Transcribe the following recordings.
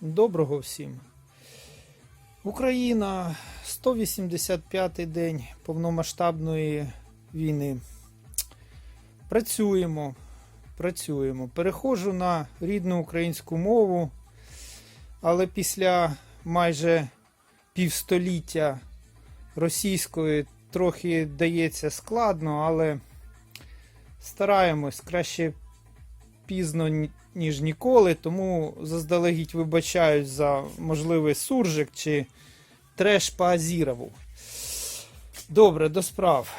Доброго всім. Україна 185-й день повномасштабної війни. Працюємо, працюємо. Переходжу на рідну українську мову, але після майже півстоліття російської трохи дається складно, але стараємось краще пізно, ніж ніколи, тому заздалегідь вибачаюсь за можливий суржик чи треш по Азірову. Добре, до справ.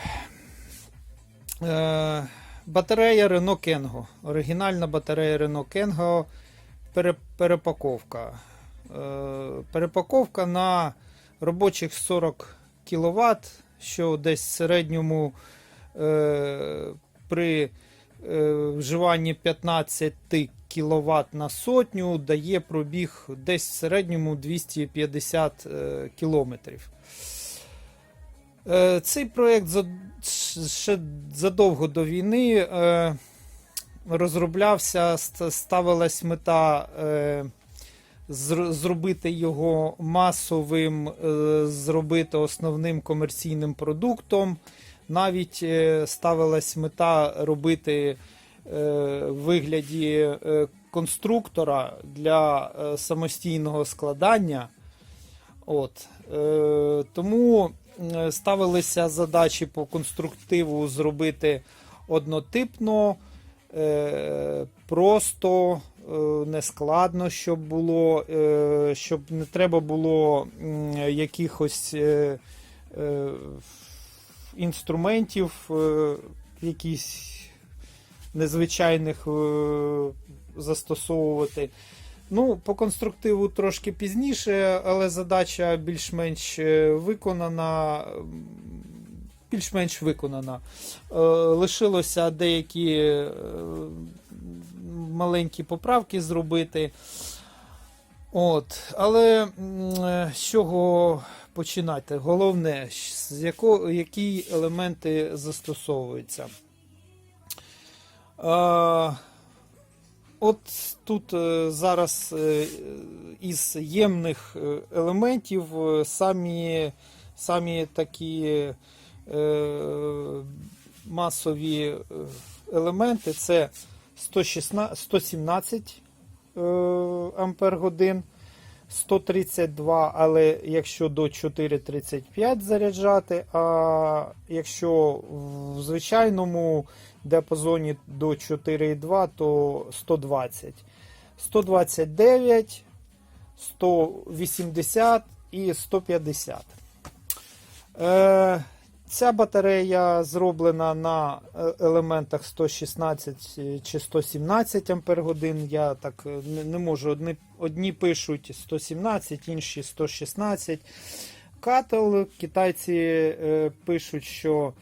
Е, батарея Renault Kengo. Оригінальна батарея Renault Kengo. Перепаковка. Е, перепаковка на робочих 40 кВт, що десь в середньому е, при вживанні 15 кВт на сотню дає пробіг десь в середньому 250 е, кілометрів. Е, Цей проєкт ще задовго до війни е, розроблявся, ст- ставилась мета е, зробити його масовим, е, зробити основним комерційним продуктом. Навіть е, ставилась мета робити е, в вигляді е, конструктора для самостійного складання. От. Тому ставилися задачі по конструктиву зробити однотипно, просто, нескладно, щоб було, щоб не треба було якихось інструментів, е, якісь незвичайних е, застосовувати. Ну, по конструктиву трошки пізніше, але задача більш-менш е, виконана. Більш-менш виконана. Лишилося деякі маленькі поправки зробити. От. Але з чого починати? Головне, з яко, які елементи застосовуються. Е, От тут е, зараз е, із ємних е, елементів самі, самі такі масові елементи це 116, 117 е, ампер годин, 132, але якщо до 4,35 заряджати, а якщо в звичайному діапазоні до 4,2, то 120. 129, 180 і 150. Е, ця батарея зроблена на е, елементах 116 чи 117 Ампер годин. Я так е, не, можу. Одні, одні пишуть 117, інші 116. Кател китайці е, пишуть, що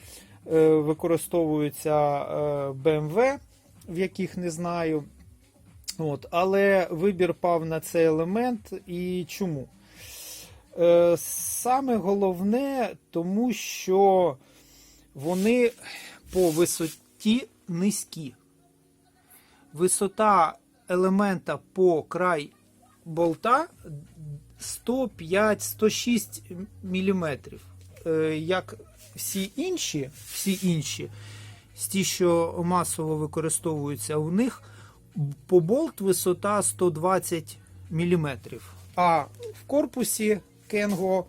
е, використовуються е, BMW, в яких не знаю. От, але вибір пав на цей елемент. І чому? Е, саме головне, тому що вони по висоті низькі. Висота елемента по край болта 105-106 мм. Як всі інші, всі інші, ті, що масово використовуються, у них по болт висота 120 мм. А в корпусі Кенго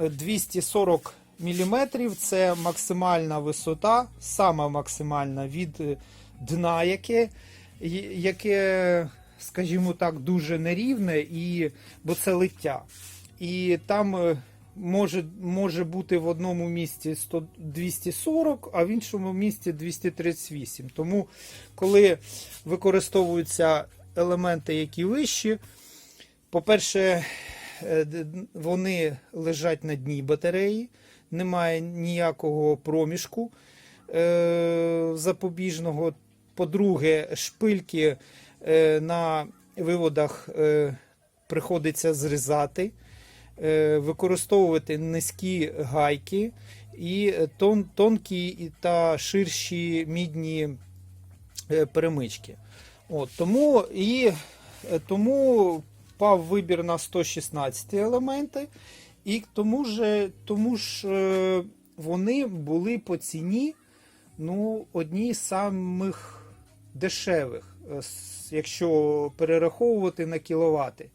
240 мм це максимальна висота, сама максимальна від е, дна, яке, яке, скажімо так, дуже нерівне, і, бо це лиття. І там е, може, може бути в одному місці 100, 240, а в іншому місці 238. Тому, коли використовуються елементи, які вищі, по-перше, е, вони лежать на дні батареї, немає ніякого проміжку е, запобіжного. По-друге, шпильки е, на виводах е, приходиться зрізати, е, використовувати низькі гайки і тон, тонкі та ширші мідні е, перемички. От, тому, і, е, тому впав вибір на 116 елементи, і тому ж, тому ж е, вони були по ціні ну, одні з самих дешевих, е, якщо перераховувати на кіловати.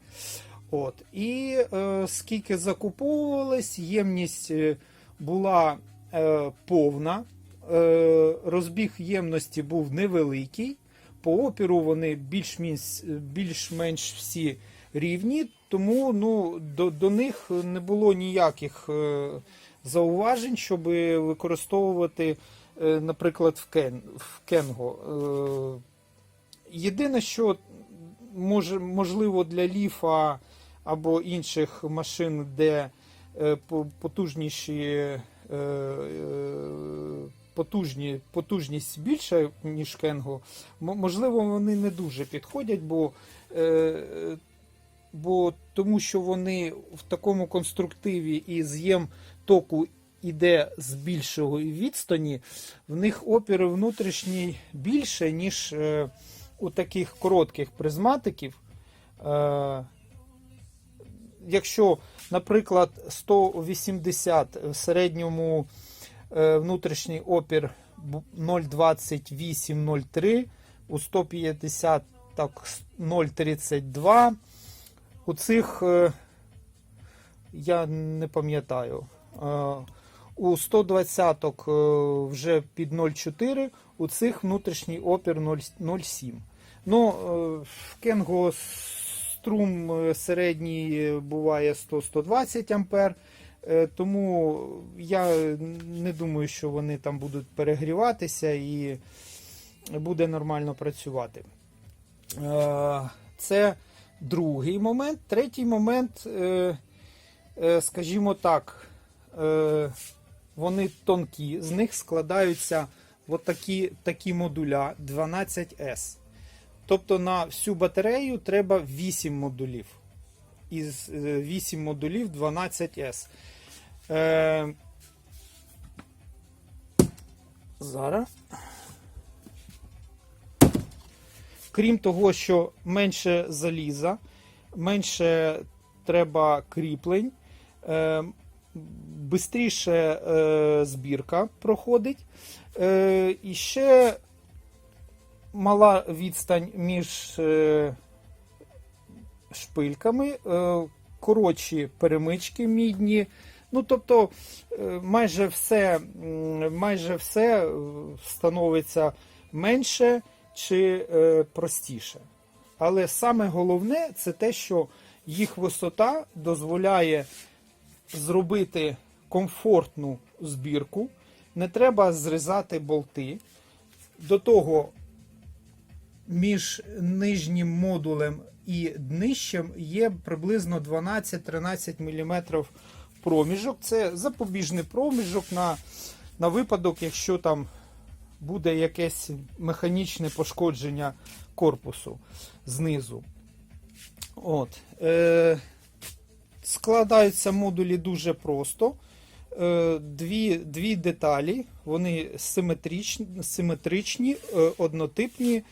От. І е, скільки закуповувалось, ємність е, була е, повна, е, розбіг ємності був невеликий. По опіру вони більш-менш, більш-менш всі рівні, тому ну, до, до них не було ніяких е, зауважень, щоб використовувати, е, наприклад, в, кен, в Кенго. Е, єдине, що може, можливо для ліфа або інших машин, де потужніші. Потужні, потужність більша, ніж Кенго. Можливо, вони не дуже підходять, бо, е, бо тому що вони в такому конструктиві і з'єм току іде з більшої відстані, в них опір внутрішній більше, ніж е, у таких коротких призматиків. Е, якщо, наприклад, 180 в середньому е, внутрішній опір 0,28-0,3, у 150 так 0,32. У цих е, я не пам'ятаю. Е, У 120 е, вже під 0,4, у цих внутрішній опір 0,7. Ну, в Кенго струм середній буває 100-120 ампер. Тому я не думаю, що вони там будуть перегріватися і буде нормально працювати. Це другий момент. Третій момент, е, е, скажімо так, е, вони тонкі, з них складаються от такі, такі модуля 12S. Тобто на всю батарею треба 8 модулів. Із е, 8 модулів 12S. Е, зараз. Крім того, що менше заліза, менше треба кріплень, е, бистріше е, збірка проходить. Е, і ще мала відстань між е, шпильками, е, коротші перемички мідні. Ну, тобто, е, майже все, майже все е, становиться менше чи е, простіше. Але саме головне це те, що їх висота дозволяє зробити комфортну збірку. Не треба зрізати болти. До того між нижнім модулем і днищем є приблизно 12-13 мм проміжок. Це запобіжний проміжок на, на випадок, якщо там буде якесь механічне пошкодження корпусу знизу. От. Е, складаються модулі дуже просто. Е, дві, дві деталі, вони симетричні, симетричні е, однотипні.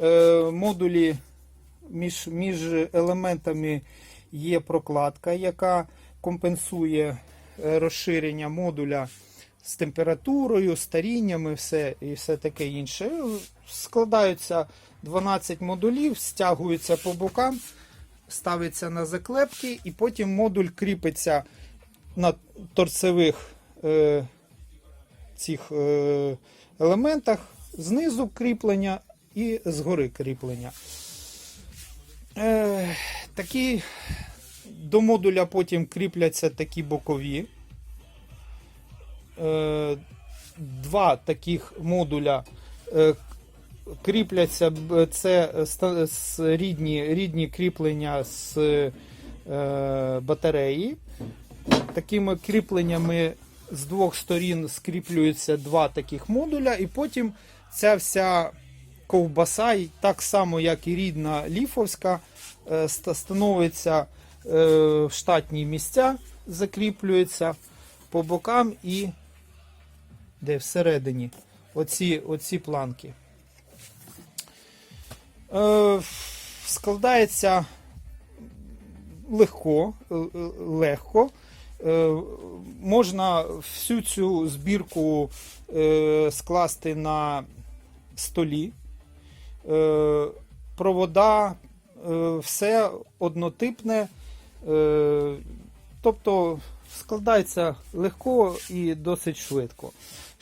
Е, модулі між, між елементами є прокладка, яка компенсує е, розширення модуля з температурою, старіннями все, і все таке інше. Складаються 12 модулів, стягуються по бокам, ставиться на заклепки, і потім модуль кріпиться на торцевих е, цих е, елементах, знизу кріплення і згори кріплення. Е, такі, до модуля потім кріпляться такі бокові. Е, два таких модуля е, кріпляться, це рідні, рідні кріплення з е, батареї. Такими кріпленнями з двох сторін скріплюються два таких модуля, і потім ця вся ковбаса, так само, як і рідна ліфовська, становиться в штатні місця, закріплюється по бокам і де всередині оці, оці планки. Е, складається легко, легко. Е, Можна всю цю збірку е, скласти на столі. Е, Провода, е, все однотипне. Е, Тобто складається легко і досить швидко.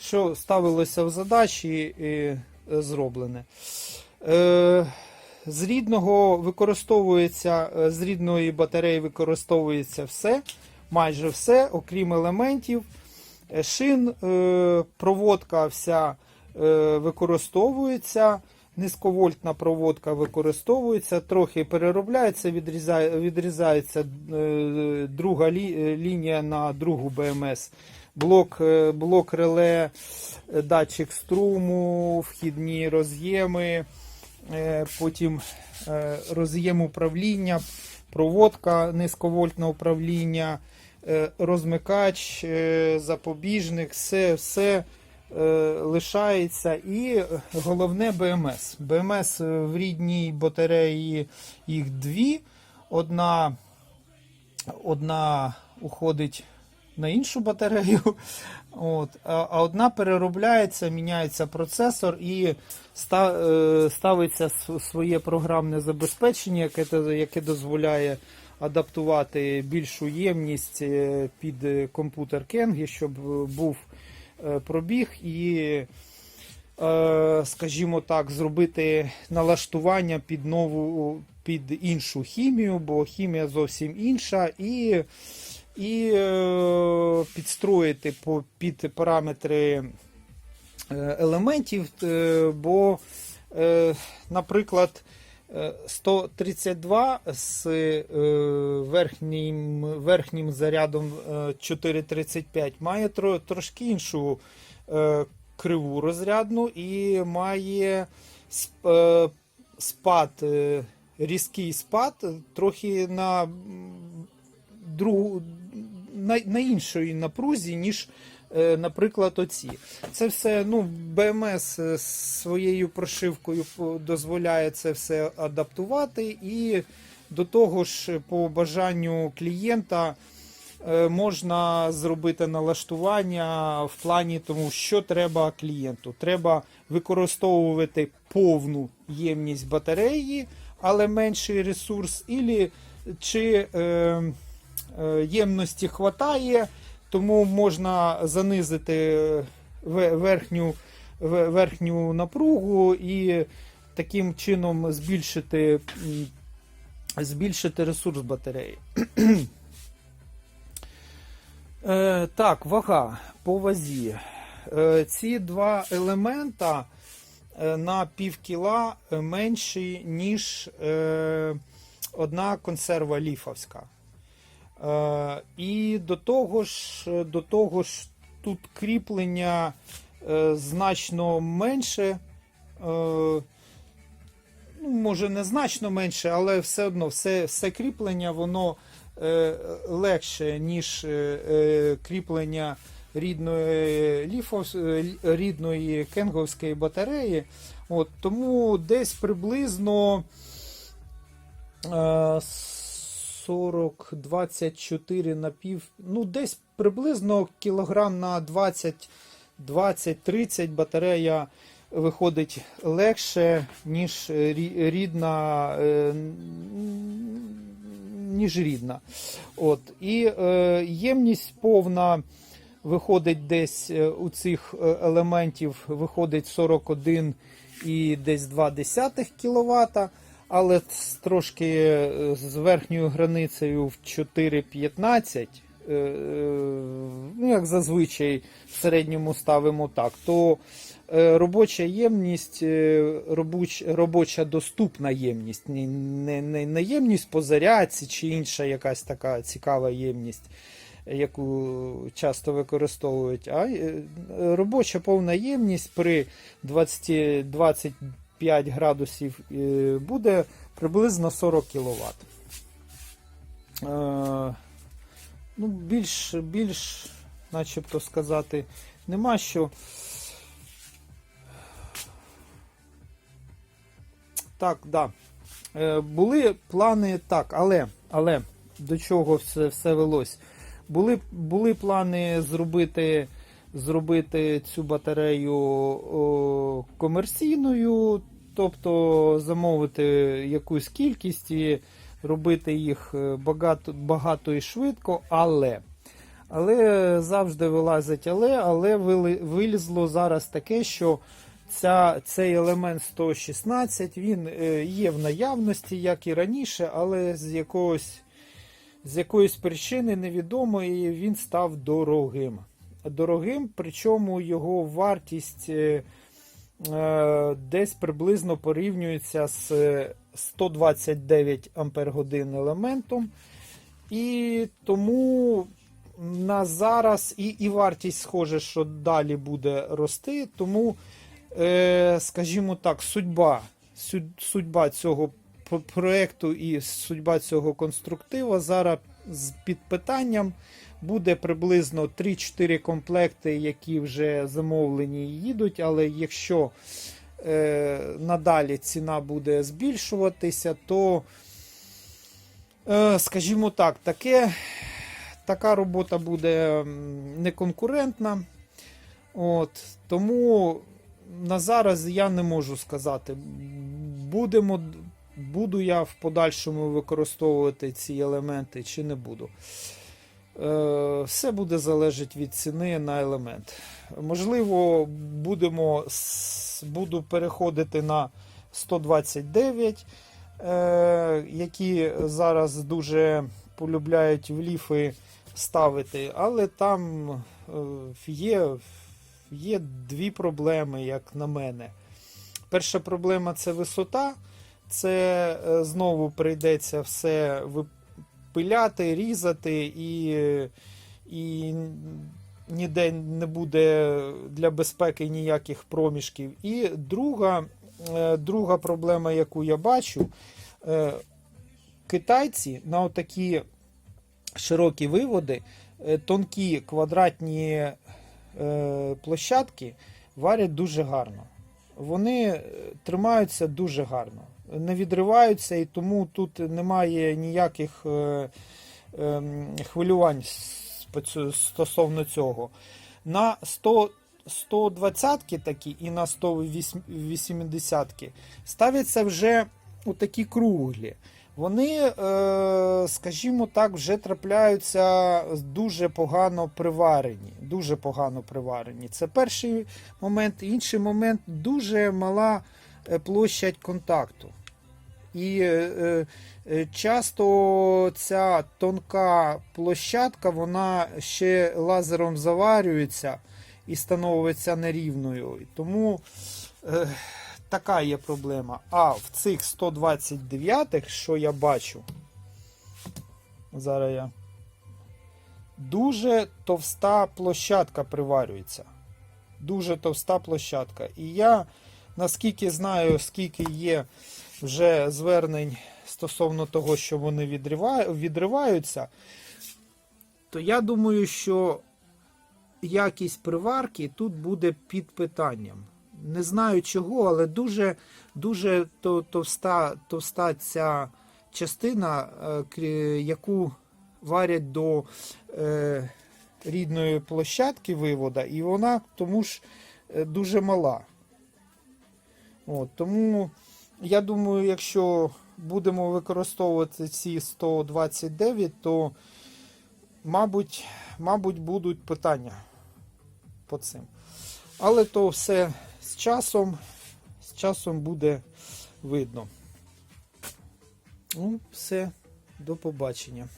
Що ставилося в задачі, і е, зроблене. Е, З рідного використовується, е, з рідної батареї використовується все, майже все, окрім елементів. Шин, проводка вся використовується. Низьковольтна проводка використовується, трохи переробляється, відрізає, відрізається друга лі, лінія на другу БМС. Блок, е, блок реле, е, датчик струму, вхідні роз'єми, е, потім роз'єм управління, проводка низьковольтне управління, розмикач, запобіжник, все, все лишається. І головне БМС. БМС в рідній батареї їх дві. Одна, одна уходить на іншу батарею. От, а, одна переробляється, міняється процесор і е, ставиться своє програмне забезпечення, яке, яке дозволяє адаптувати більшу ємність е, під е, комп'ютер Кенгі, щоб був пробіг і, скажімо так, зробити налаштування під нову під іншу хімію, бо хімія зовсім інша, і, і е, підстроїти під параметри е, елементів, е, бо, наприклад, е, 132 з верхнім, верхнім зарядом е, 435 має тро, трошки іншу криву розрядну і має сп- спад, різкий спад трохи на другу, на, на іншій напрузі, ніж, е, наприклад, оці. Це все, ну, БМС е, своєю прошивкою дозволяє це все адаптувати, і до того ж, по бажанню клієнта. е, Можна зробити налаштування в плані тому, що треба клієнту. Треба використовувати повну ємність батареї, але менший ресурс, ілі чи е, ємності хватає, тому можна занизити ве- верхню, верхню напругу і таким чином збільшити, збільшити ресурс батареї. Е, так, вага по вазі. Е, ці два елемента е, на пів кіла е, менші, ніж е, одна консерва ліфовська. Е, і до того ж, до того ж, тут кріплення е, значно менше. Е, ну, може, не значно менше, але все одно все, все кріплення воно легше, ніж кріплення рідної, ліфос, рідної кенговської батареї. От, тому десь приблизно 40-24 на пів, ну десь приблизно кілограм на 20 20-30 батарея виходить легше, ніж рідна, е, ніж рідна. От. І е, ємність повна виходить десь е, у цих е, елементів виходить 41 і десь 2 кВт, але трошки е, з верхньою границею в 4,15, е, е, ну, як зазвичай в середньому ставимо так, то робоча ємність, робоч, робоча доступна ємність, не, не, не, ємність по зарядці чи інша якась така цікава ємність, яку часто використовують, а робоча повна ємність при 20, 25 градусів е, буде приблизно 40 кВт. Е, Ну, більш, більш, начебто сказати, нема що. Так, да. Е, були плани так, але, але до чого все, все велось. Були, були плани зробити, зробити цю батарею о, комерційною, тобто замовити якусь кількість і робити їх е, багато, багато і швидко, але. Але завжди вилазить але, але вилізло зараз таке, що ця, цей елемент 116 він е, є в наявності, як і раніше, але з якогось, з якоїсь причини невідомої він став дорогим. Дорогим, причому його вартість е, е, десь приблизно порівнюється з 129 Ампер-годин елементом. І тому на зараз і, і вартість схоже, що далі буде рости. Тому, е, скажімо так, судьба, судьба цього проекту і судьба цього конструктива зараз з під питанням. Буде приблизно 3-4 комплекти, які вже замовлені і їдуть. Але якщо е, надалі ціна буде збільшуватися, то, е, скажімо так, таке така робота буде неконкурентна. От, тому на зараз я не можу сказати, будемо, буду я в подальшому використовувати ці елементи чи не буду. Е, Все буде залежати від ціни на елемент. Можливо, будемо, буду переходити на 129, е, які зараз дуже полюбляють в ліфи ставити, але там е, є, є дві проблеми, як на мене. Перша проблема це висота. Це знову прийдеться все випиляти, різати, і, і ніде не буде для безпеки ніяких проміжків. І друга, е, друга проблема, яку я бачу, е, китайці на отакі широкі виводи, е, тонкі квадратні площадки варять дуже гарно. Вони тримаються дуже гарно, не відриваються, і тому тут немає ніяких е, ем, хвилювань стосовно цього. На 100 120 такі і на 180-ки ставляться вже отакі круглі. Вони, е, скажімо так, вже трапляються дуже погано приварені. Дуже погано приварені. Це перший момент. Інший момент дуже мала площадь контакту. І е, е, часто ця тонка площадка, вона ще лазером заварюється і становиться нерівною. Тому е, така є проблема. А в цих 129-х, що я бачу, зараз я. Дуже товста площадка приварюється. Дуже товста площадка. І я наскільки знаю, скільки є вже звернень стосовно того, що вони відриваю- відриваються, то я думаю, що якість приварки тут буде під питанням. Не знаю чого, але дуже, дуже товста, товста ця частина, е, яку варять до е, рідної площадки вивода, і вона тому ж е, дуже мала. От, тому я думаю, якщо будемо використовувати ці 129, то, мабуть, мабуть, будуть питання по цим. Але то все з часом, з часом буде видно. Ну, все, до побачення.